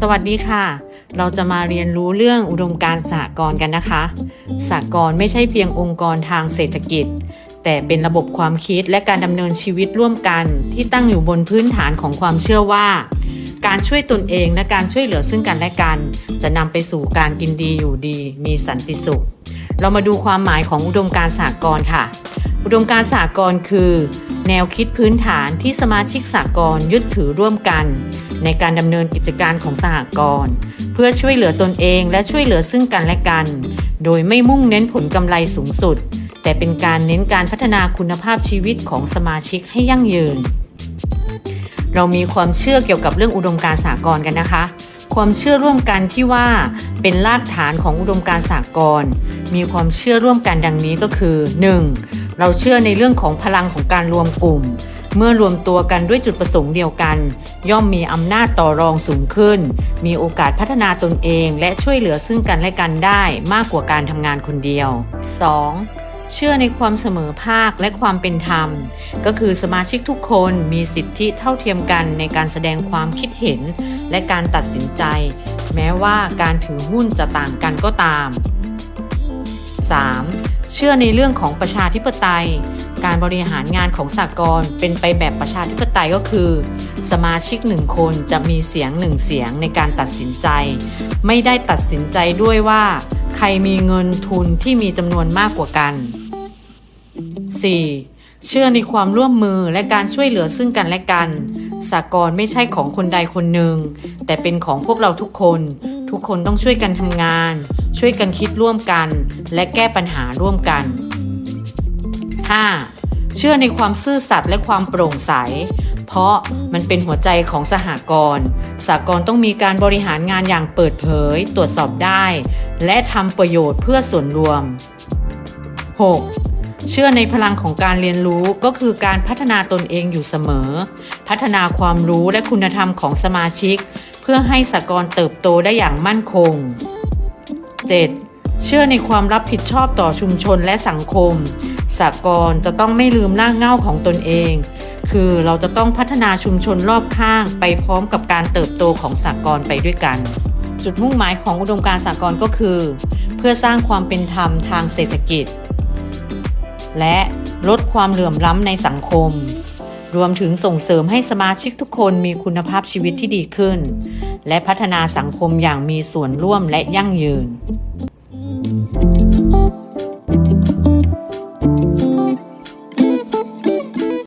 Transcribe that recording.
สวัสดีค่ะ เราจะมาเรียนรู้เรื่องอุดมการณ์สหกรณ์กันนะคะ สหกรณ์ไม่ใช่เพียงองค์กรทางเศรษฐกิจ แต่เป็นระบบความคิดและการดำเนินชีวิตร่วมกัน ที่ตั้งอยู่บนพื้นฐานของความเชื่อว่า การช่วยตนเองและการช่วยเหลือซึ่งกันและกัน จะนำไปสู่การกินดีอยู่ดี มีสันติสุข เรามาดูความหมายของอุดมการณ์สหกรณ์ค่ะ อุดมการณ์สหกรณ์คือ แนวคิดพื้นฐานที่สมาชิกสหกรณ์ยึดถือร่วมกัน ในการดำเนินกิจการของสหกรณ์เพื่อช่วยเหลือตนเองและช่วยเหลือซึ่งกันและกัน โดยไม่มุ่งเน้นผลกำไรสูงสุด แต่เป็นการเน้นการพัฒนาคุณภาพชีวิตของสมาชิกให้ยั่งยืน เรามีความเชื่อเกี่ยวกับเรื่องอุดมการสากลกันนะคะ ความเชื่อร่วมกันที่ว่าเป็นรากฐานของอุดมการสากลมีความเชื่อร่วมกันดังนี้ก็คือ 1. เราเชื่อในเรื่องของพลังของการรวมกลุ่ม เมื่อรวมตัวกันด้วยจุดประสงค์เดียวกัน ย่อมมีอำนาจต่อรองสูงขึ้น มีโอกาสพัฒนาตนเอง และช่วยเหลือซึ่งกันและกันได้มากกว่าการทำงานคนเดียว 2. เชื่อในความเสมอภาคและความเป็นธรรม ก็คือสมาชิกทุกคนมีสิทธิเท่าเทียมกันในการแสดงความคิดเห็น และการตัดสินใจ แม้ว่าการถือหุ้นจะต่างกันก็ตาม 3. เชื่อในเรื่องของประชาธิปไตย การบริหารงานของสากลเป็นไปแบบประชาธิปไตยก็คือ สมาชิกหนึ่งคนจะมีเสียงหนึ่งเสียงในการตัดสินใจ ไม่ได้ตัดสินใจด้วยว่า ใครมีเงินทุนที่มีจำนวนมากกว่ากัน 4. เชื่อในความร่วมมือและการช่วยเหลือซึ่งกันและกัน สากลไม่ใช่ของคนใดคนหนึ่ง แต่เป็นของพวกเราทุกคน ทุกคนต้องช่วยกันทำงาน ช่วยกันคิดร่วมกัน และแก้ปัญหาร่วมกัน 5. เชื่อในความซื่อสัตย์และความโปร่งใส เพราะมันเป็นหัวใจของสหกรณ์สหกรณ์ต้องมีการบริหารงานอย่างเปิดเผย ตรวจสอบได้ และทำประโยชน์เพื่อส่วนรวม 6. เชื่อในพลังของการเรียนรู้ก็คือการพัฒนาตนเองอยู่เสมอ พัฒนาความรู้และคุณธรรมของสมาชิก เพื่อให้สหกรณ์เติบโตได้อย่างมั่นคง 7. เชื่อในความรับผิดชอบต่อชุมชนและสังคมสากลจะต้องไม่ลืมรากเหง้าของตนเอง คือเราจะต้องพัฒนาชุมชนรอบข้างไปพร้อมกับการเติบโตของสากลไปด้วยกัน จุดมุ่งหมายของอุดมการณ์สากลก็คือ เพื่อสร้างความเป็นธรรมทางเศรษฐกิจ และลดความเหลื่อมล้ำในสังคม รวมถึงส่งเสริมให้สมาชิกทุกคนมีคุณภาพชีวิตที่ดีขึ้น และพัฒนาสังคมอย่างมีส่วนร่วมและยั่งยืน